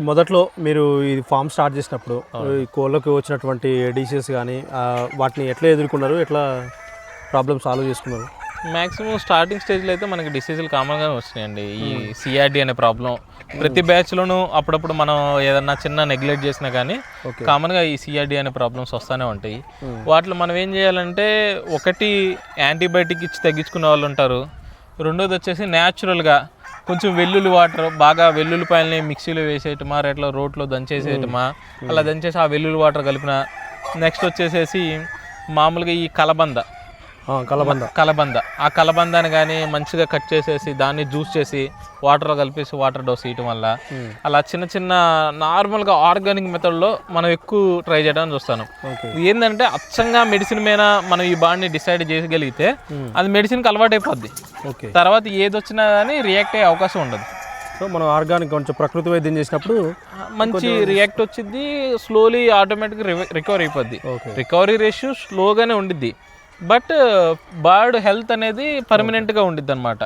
మొదట్లో మీరు ఈ ఫామ్ స్టార్ట్ చేసినప్పుడు ఈ కోళ్ళకి వచ్చినటువంటి డిసీజెస్ కానీ వాటిని ఎట్లా ఎదుర్కొన్నారు? ఎట్లా ప్రాబ్లమ్ సాల్వ్ చేసుకున్నారు? మాక్సిమం స్టార్టింగ్ స్టేజ్లో అయితే మనకి డిసీజులు కామన్గానే వచ్చినాయండి ఈ సిఆర్డి అనే ప్రాబ్లం. ప్రతి బ్యాచ్లోనూ అప్పుడప్పుడు మనం ఏదన్నా చిన్న నెగ్లెక్ట్ చేసినా కానీ. కామన్గా ఈ సిఆర్డి అనే ప్రాబ్లమ్స్ వస్తూనే ఉంటాయి. వాటిలో మనం ఏం చేయాలంటే ఒకటి యాంటీబయాటిక్ ఇచ్చి తగ్గించుకునే వాళ్ళు ఉంటారు. రెండోది వచ్చేసి న్యాచురల్గా కొంచెం వెల్లుల్లి వాటర్ బాగా వెల్లుల్లిపాయలని మిక్సీలో వేసేయటమా రేట్లో రోట్లో దంచేసేయటమా అలా దంచేసి ఆ వెల్లుల్లి వాటర్ కలిపిన నెక్స్ట్ వచ్చేసేసి మామూలుగా ఈ కలబంద. కలబంద. కలబంద. ఆ కలబందాన్ని కానీ మంచిగా కట్ చేసేసి దాన్ని జ్యూస్ చేసి వాటర్లో కలిపేసి వాటర్ డోస్ ఇవ్వటం వల్ల అలా చిన్న చిన్న నార్మల్గా ఆర్గానిక్ మెథడ్లో మనం ఎక్కువ ట్రై చేయడానికి చూస్తాను. ఏంటంటే అచ్చంగా మెడిసిన్ మీద మనం ఈ బాడీని డిసైడ్ చేయగలిగితే అది మెడిసిన్కి అలవాటు అయిపోద్ది ఓకే. తర్వాత ఏది వచ్చినా కానీ రియాక్ట్ అయ్యే అవకాశం ఉండదు. సో మనం ఆర్గానిక్ కొంచెం ప్రకృతి వైద్యం చేసినప్పుడు మంచి రియాక్ట్ వచ్చింది స్లోలీ ఆటోమేటిక్గా రికవర్ అయిపోద్ది. రికవరీ రేషియో స్లోగానే ఉండిద్ది. బట్ బర్డ్ హెల్త్ అనేది పర్మనెంట్గా ఉండిద్ది అనమాట